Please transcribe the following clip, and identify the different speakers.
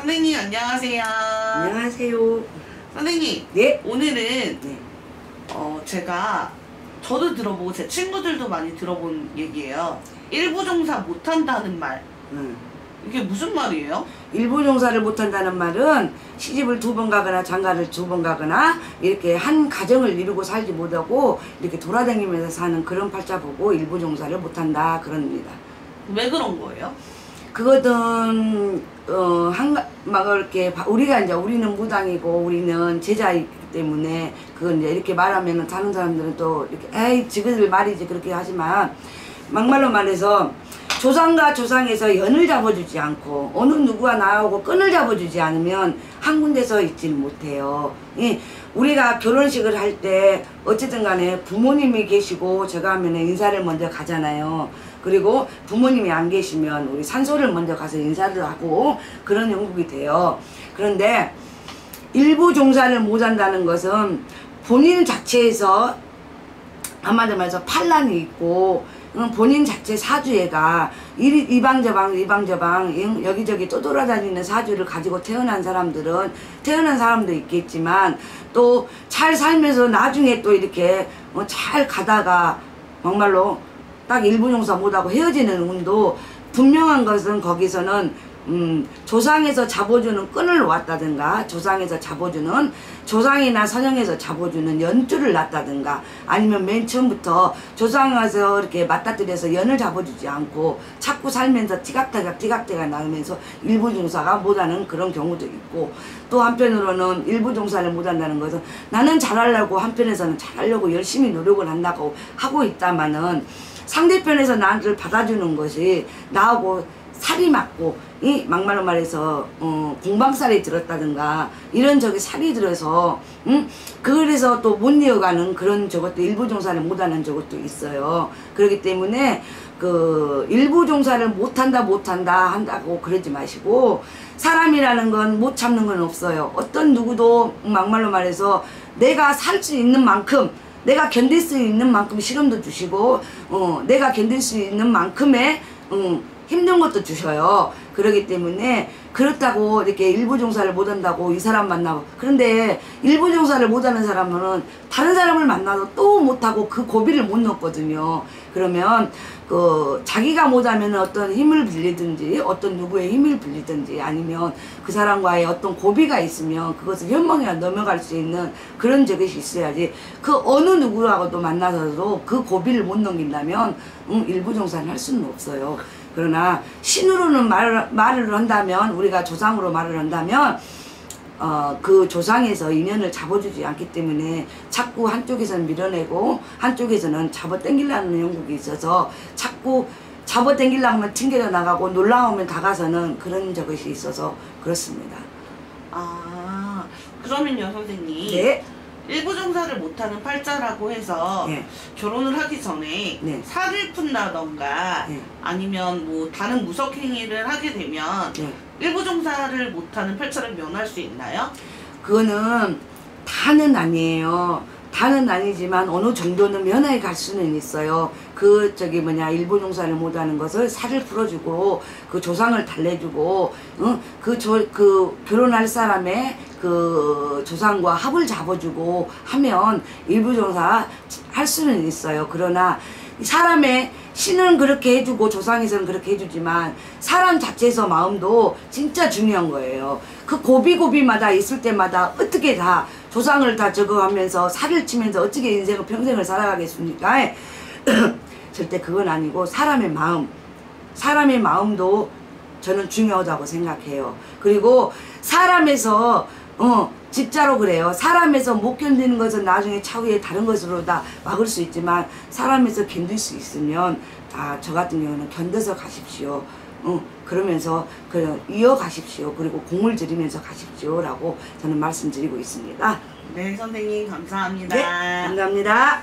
Speaker 1: 선생님 안녕하세요.
Speaker 2: 안녕하세요.
Speaker 1: 선생님
Speaker 2: 네.
Speaker 1: 오늘은
Speaker 2: 네.
Speaker 1: 어, 제가 저도 들어보고 제 친구들도 많이 들어본 얘기예요. 일부 종사 못한다는 말.
Speaker 2: 음.
Speaker 1: 이게 무슨 말이에요?
Speaker 2: 일부 종사를 못한다는 말은 시집을 두 번 가거나 장가를 두 번 가거나 이렇게 한 가정을 이루고 살지 못하고 이렇게 돌아다니면서 사는 그런 팔자 보고 일부 종사를 못한다 그럽니다.
Speaker 1: 왜 그런 거예요?
Speaker 2: 그거든 어한막 이렇게 바- 우리가 이제 우리는 무당이고 우리는 제자이기 때문에 그건 이제 이렇게 말하면은 다른 사람들은 또 이렇게 에이 지그들 말이지 그렇게 하지만 막말로 말해서 조상과 조상에서 연을 잡아주지 않고 어느 누구와 나하고 끈을 잡아주지 않으면 한 군데서 있지를 못해요. 이 우리가 결혼식을 할 때 어쨌든 간에 부모님이 계시고 제가 하면 인사를 먼저 가잖아요. 그리고 부모님이 안 계시면 우리 산소를 먼저 가서 인사를 하고 그런 형국이 돼요. 그런데 일부 종사를 못한다는 것은 본인 자체에서 한마디로 말해서 판란이 있고 응, 본인 자체 사주애가 이- 이방저방 이방저방 응, 여기저기 떠돌아다니는 사주를 가지고 태어난 사람들은 태어난 사람도 있겠지만 또 잘 살면서 나중에 또 이렇게 어, 잘 가다가 막말로 딱 일부 용사 못하고 헤어지는 운도 분명한 것은 거기서는 음, 조상에서 잡아주는 끈을 놓았다든가 조상에서 잡아주는 조상이나 선영에서 잡아주는 연주를 놨다든가 아니면 맨 처음부터 조상에서 이렇게 맞닥뜨려서 연을 잡아주지 않고 자꾸 살면서 티각태각 티각태각 나면서 일부 종사가 못하는 그런 경우도 있고 또 한편으로는 일부 종사를 못한다는 것은 나는 잘하려고 한편에서는 잘하려고 열심히 노력을 한다고 하고 있다마는 상대편에서 나를 받아주는 것이 나하고 살이 맞고 이 막말로 말해서 어, 공방살이 들었다든가 이런 저기 살이 들어서 응? 그래서 또 못 이어가는 그런 저것도 일부 종사를 못하는 저것도 있어요. 그렇기 때문에 그 일부 종사를 못한다 못한다 한다고 그러지 마시고 사람이라는 건 못 참는 건 없어요. 어떤 누구도 막말로 말해서 내가 살 수 있는 만큼 내가 견딜 수 있는 만큼 시름도 주시고 어, 내가 견딜 수 있는 만큼의 음, 힘든 것도 주셔요. 그러기 때문에 그렇다고 이렇게 일부 종사를 못한다고 이 사람 만나고 그런데 일부 종사를 못하는 사람은 다른 사람을 만나도 또 못하고 그 고비를 못 넣거든요. 그러면 그 자기가 못하면 어떤 힘을 빌리든지 어떤 누구의 힘을 빌리든지 아니면 그 사람과의 어떤 고비가 있으면 그것을 현명히 넘어갈 수 있는 그런 저것이 있어야지 그 어느 누구라고도 만나서도 그 고비를 못 넘긴다면 음, 일부 종사를 할 수는 없어요. 그러나 신으로는 말을, 말을 한다면 우리가 조상으로 말을 한다면 어, 그 조상에서 인연을 잡아주지 않기 때문에 자꾸 한쪽에서는 밀어내고 한쪽에서는 잡아당기려는 영국이 있어서 자꾸 잡아당기려고 하면 튕겨 나가고 놀라우면 다가서는 그런 저것이 있어서 그렇습니다.
Speaker 1: 아 그러면요 선생님.
Speaker 2: 네.
Speaker 1: 일부 종사를 못하는 팔자라고 해서
Speaker 2: 네.
Speaker 1: 결혼을 하기 전에
Speaker 2: 네.
Speaker 1: 살을 푼다던가
Speaker 2: 네.
Speaker 1: 아니면 뭐 다른 무속 행위를 하게 되면
Speaker 2: 네.
Speaker 1: 일부 종사를 못하는 팔자를 면할 수 있나요?
Speaker 2: 그거는 다는 아니에요. 다는 아니지만 어느 정도는 면허에 갈 수는 있어요. 그 저기 뭐냐 일본 용사를 못하는 것을 살을 풀어주고 그 조상을 달래주고 응? 그조 그 결혼할 사람의 그 조상과 합을 잡아주고 하면 일부 종사 할 수는 있어요. 그러나 사람의 신은 그렇게 해주고 조상에서는 그렇게 해주지만 사람 자체에서 마음도 진짜 중요한 거예요. 그 고비고비마다 있을 때마다 어떻게 다 조상을 다 저거 하면서 살을 치면서 어떻게 인생을 평생을 살아가겠습니까? 절대 그건 아니고 사람의 마음, 사람의 마음도 저는 중요하다고 생각해요. 그리고 사람에서 어 진짜로 그래요. 사람에서 못 견디는 것은 나중에 차후에 다른 것으로 다 막을 수 있지만 사람에서 견딜 수 있으면 아 저 같은 경우는 견뎌서 가십시오. 어, 그러면서 그 이어가십시오. 그리고 공을 들이면서 가십시오라고 저는 말씀드리고 있습니다.
Speaker 1: 네 선생님 감사합니다.
Speaker 2: 네, 감사합니다.